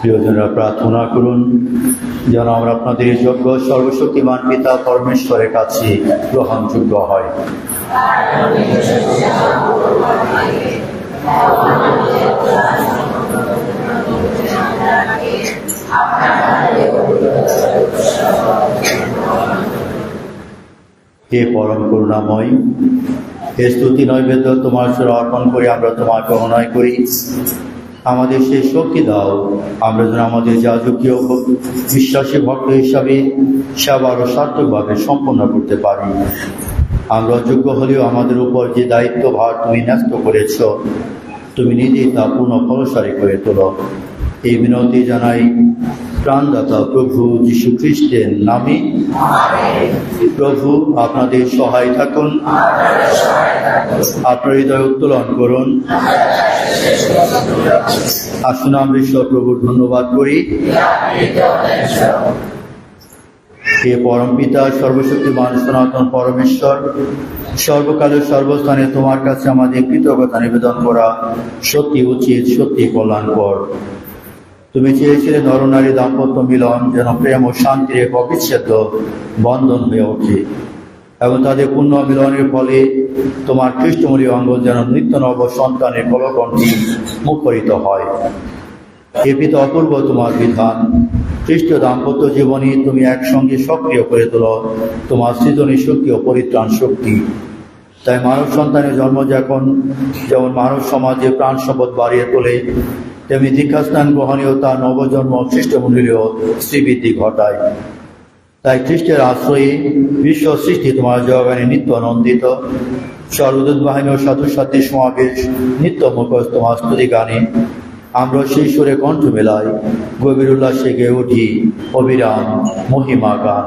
প্রিয়জনরা প্রার্থনা করুন, যেন আমরা আপনাদের যোগ্য, সর্বশক্তিমান পিতা পরমেশ্বরের কাছে গ্রহণযোগ্য হয় হে পরম করুণাময়, হে স্তুতি নৈবেদ্য তোমার সুর অর্পণ করে, আমরা তোমাকে অনয় করি। আমাদের সেই শক্তি দাও। আমরা যেন আমাদের যাজকীয় বিশ্বাসী ভক্ত হিসাবে সেবা আরও সার্থকভাবে সম্পন্ন করতে পারি। আমরা যোগ্য হলেও আমাদের উপর যে দায়িত্ব ভার তুমি ন্যস্ত করেছ, তুমি নিজেই তা পূর্ণ ফলসারী করে তোলো। এই বিনতি জানাই প্রাণদাতা প্রভু যীশু খ্রিস্টের নামে। প্রভু, আপনাদের সহায় থাকুন। আপনার হৃদয় উত্তোলন করুন। আসুন আমরা প্রভুর ধন্যবাদ করি। হে পরম পিতা, সর্বশক্তিমান, সনাতন পরমেশ্বর, সর্বকালের সর্বস্থানে তোমার কাছে আমাদের কৃতজ্ঞতা নিবেদন করা সত্যি উচিত, সত্যি কল্যাণকর। তুমি চেয়েছিলে নরনারী দাম্পত্য মিলন, যেন প্রেম ও শান্তির এক অবিচ্ছেদ্য বন্ধন হয়ে ওঠে। এবং তাদের পূর্ণ মিলনের ফলে তোমার খ্রিস্টমূলী অঙ্গ যেন নিত্য নব সন্তানের কলকণ্ঠী মুখরিত হয়। এ পিতা অপূর্ব তোমার বিধান খ্রিস্ট দাম্পত্য জীবনী তুমি একসঙ্গে সক্রিয় করে তোলো, তোমার সৃজনী শক্তি ও পরিত্রাণ শক্তি। তাই মানব সন্তানের জন্ম যখন, যেমন মানব সমাজে প্রাণ সম্পদ বাড়িয়ে তোলে তেমনি দীক্ষাস্থান গ্রহণীয় তার নবজন্ম খ্রিস্টমণ্ডলীয় শ্রীবৃদ্ধি ঘটায়। তাই খ্রিস্টের আশ্রয়ে বিশ্ব সৃষ্টি তোমার জগানে নিত্য আনন্দিত। সর্বদূত বাহিনী ও সাধু সাথী সমাবেশ, নিত্য মুখস তোমার স্তুতি গানে। আমরা সেই সুরে কণ্ঠ মেলাই, গভীর উল্লাসে গেয়ে উঠি অবিরাম মহিমা গান।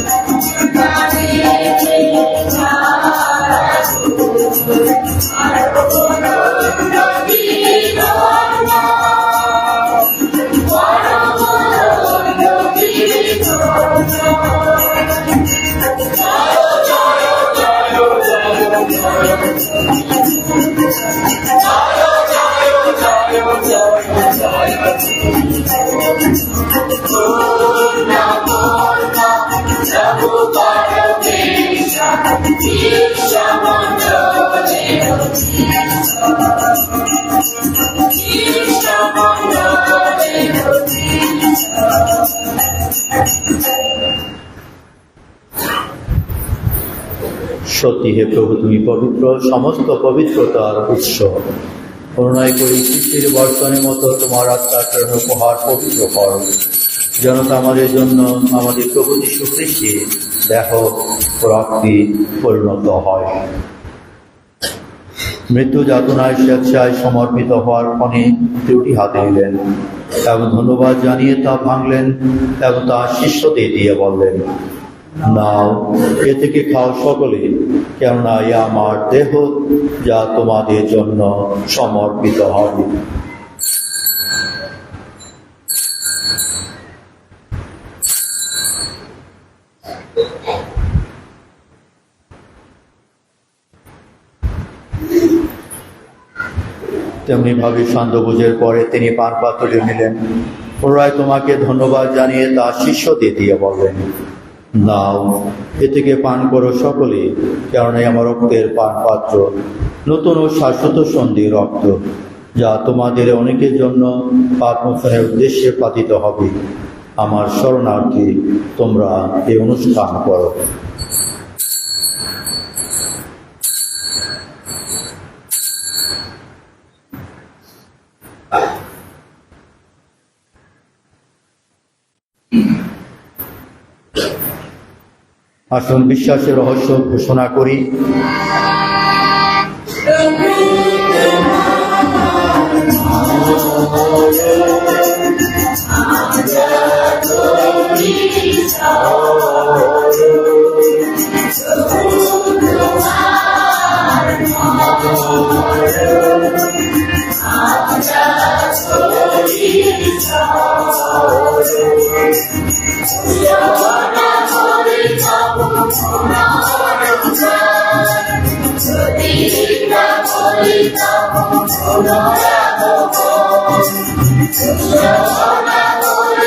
Thank সত্যি হে প্রভু, তুমি পবিত্র, সমস্ত পবিত্রতার উৎস। করুণায় করি, সৃষ্টির বর্তনের মতো তোমার আত্মার প্রেরণ উপহার পবিত্র কর। যেন আমাদের জন্য, আমাদের প্রভু যীশু খ্রিস্টে দেহ রক্তে পরিণত হয়। মৃত্যু যাতনায় স্বেচ্ছায় সমর্পিত হওয়ার ফলে ত্রুটি হাতে নিলেন এবং ধন্যবাদ জানিয়ে তা ভাঙলেন এবং তা শিষ্যদের দিয়ে বললেন, নাও, এ থেকে খাও সকলে, কেননা এ আমার দেহ, যা তোমাদের জন্য সমর্পিত হবে। তেমনি ভাবে সান্ধ্যভোজের পরে তিনি পান পাত্রে নিলেন। পুনরায় তোমাকে ধন্যবাদ জানিয়ে তার শিষ্যদের দিয়ে বললেন, নাও, এ থেকে পান করো সকলে কেননা আমার রক্তের পান পাত্র। নতুন ও শাশ্বত সন্ধি রক্ত, যা তোমাদের অনেকের জন্য পাপ মোচনের উদ্দেশ্যে পাতিত হবে। আমার শরণার্থী, তোমরা এই অনুষ্ঠান করো। আসুন বিশ্বাসের রহস্য ঘোষণা করি। Oh, no, no, no, no,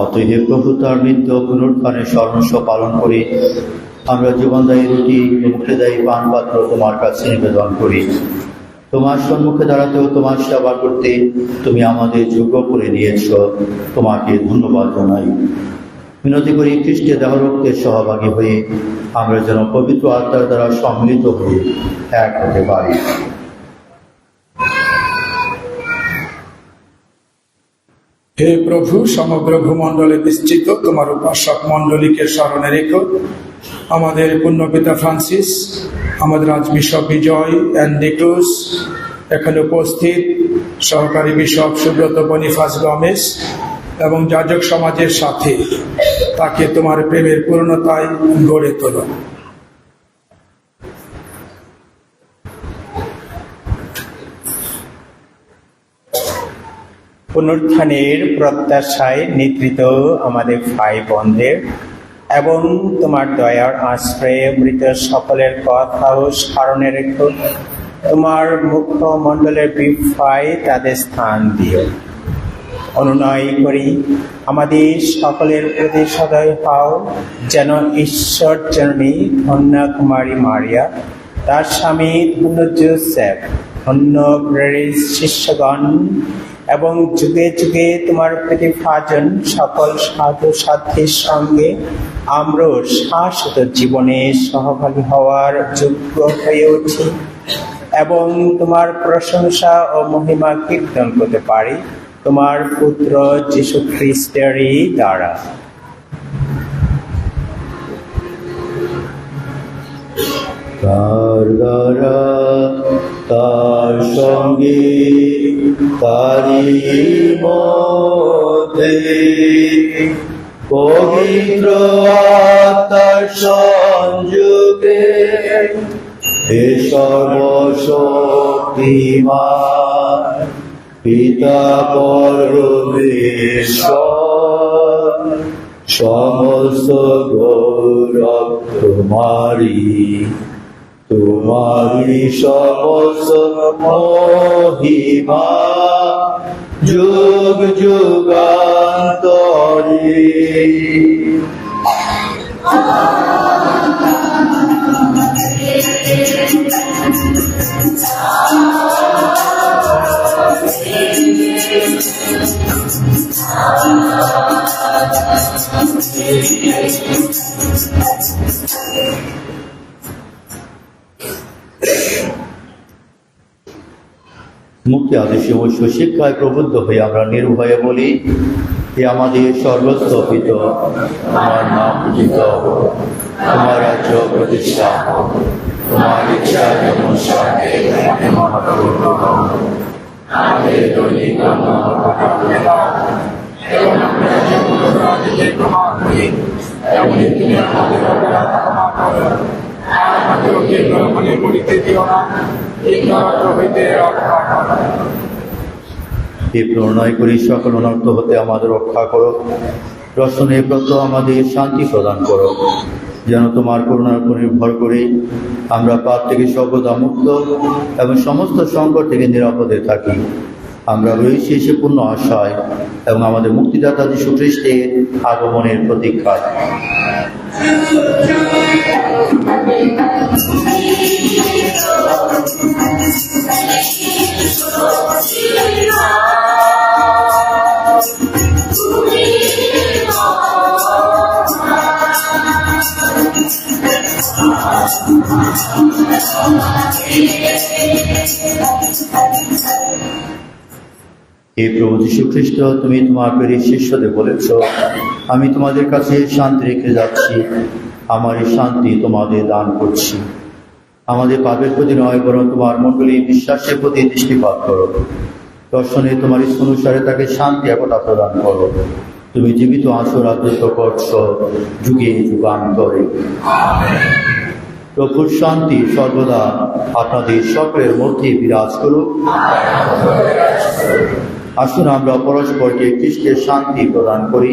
অতএব প্রভু তার মৃত্যু ও পুনরুত্থানের স্মরণস্ব পালন করে। আমরা জীবনদায়ী রুটি মুখেদায়ী পান পাত্র তোমার কাছে নিবেদন করি। তোমার সম্মুখে দাঁড়াতেও তোমার সেবা করতে তুমি আমাদের যোগ্য করে নিয়েছ তোমাকে ধন্যবাদ জানাই। মিনতি করি খ্রিস্টের দেহরক্তের সহভাগী হয়ে আমরা যেন পবিত্র আত্মার দ্বারা সম্মিলিত হয়ে এক হতে পারি। হে প্রভু, সমগ্র ভূমণ্ডলে বিস্তৃত, তোমার উপাসক মণ্ডলীকে স্মরণে রেখো। আমাদের পুণ্যপিতা ফ্রান্সিস, আমাদের আজ বিশপ বিজয় অ্যান্ডিক্রুস এখানে উপস্থিত সহকারী বিশপ সুব্রত বনিফাস গমেশ এবং যাজক সমাজের সাথে তাকে তোমার প্রেমের পূর্ণতায় গড়ে তোলো। পুনরুত্থানের প্রত্যাশায় নিদ্রিত আমাদের ভাই বোনদের এবং তোমার দয়ার আশ্রয়ে মৃত সকলের কথাও স্মরণে রেখো। তোমার মুখমণ্ডলের বিফায় তাদের স্থান দিও। অনুনয় করি, আমাদের সকলের প্রতি সদয় হও, যেন ঈশ্বর জননী কন্যাকুমারী মারিয়া, তার স্বামী ধন্য জোসেফ ধন্য প্রেরিত শিষ্যগণ এবং যুগে যুগে তোমার প্রতিভাজন সকল সাধু সাধ্যের সঙ্গে আমরা শাশ্বত জীবনে সহভাগী হওয়ার যোগ্য হয়ে উঠি এবং তোমার প্রশংসা ও মহিমা কীর্তন করতে পারি তোমার পুত্র যীশু খ্রিস্টেরই দ্বারা। তার দ্বারা তার সঙ্গে তারি মধ্যে পবিত্র আত্মার সংযোগে হে সর্বশক্তিমান পিতা পরমেশ্বর সমস্ত গৌরব তোমারি তোমারি সমস্ত মহিমা যুগ যুগান্তরে। মুক্তি আদেশে অবশ্য শিক্ষায় প্রবুদ্ধ হয়ে আমরা নির্ভয়ে বলি হে আমাদের সর্বস্থপিত তোমার নাম পূজিত, তোমার রাজ্য প্রতিষ্ঠা, তোমার ইচ্ছা যেমন। আমাদের আমরা হে প্রণয় করি সকল অনর্থ হতে আমাদের রক্ষা করো। রসনে ব্রত আমাদের শান্তি প্রদান করো। যেন তোমার করুণার উপর নির্ভর করে আমরা পাপ থেকে সর্বদা মুক্ত এবং সমস্ত সংকট থেকে নিরাপদে থাকি। আমরা রয়েছি সে পূর্ণ আশায় এবং আমাদের মুক্তিদাতা যীশু খ্রিস্টের আগমনের প্রতীক্ষায়। হে প্রভু যীশু খ্রিস্ট তুমি তোমার প্রিয় শিষ্যদের বলেছ, আমি তোমাদের কাছে শান্তি রেখে যাচ্ছি আমার এই শান্তি তোমাদের দান করছি। আমাদের পাপের প্রতি নয়, বরং তোমার মণ্ডলী বিশ্বাসের প্রতি দৃষ্টিপাত করো। দর্শনে তোমার অনুসারে তাকে শান্তি একতা প্রদান করো। তুমি জীবিত আছো রাজত্ব করছ যুগে যুগান্তরে। প্রভুর শান্তি সর্বদা আপনাদের সকলের মধ্যে বিরাজ করুক। আসুন আমরা পরস্পরকে খ্রিস্টের শান্তি প্রদান করি।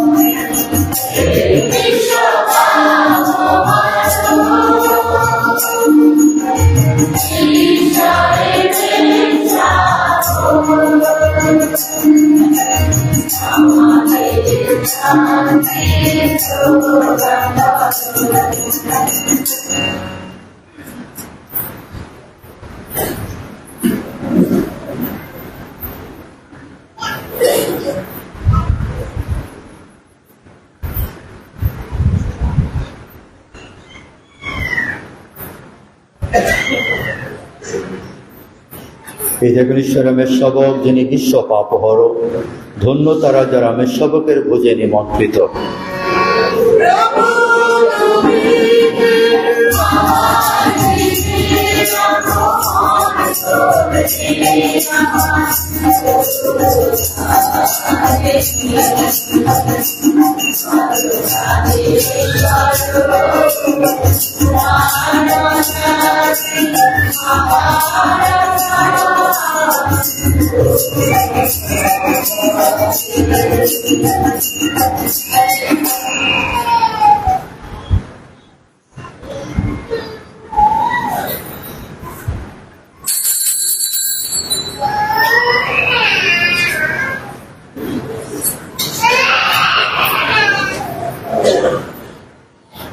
Thank you. এই দেখুন ঈশ্বরামের শবক যিনি বিশ্ব পাপহর ধন্য তারা যারা মের শবকের ভোজে নিমন্ত্রিত Thank you.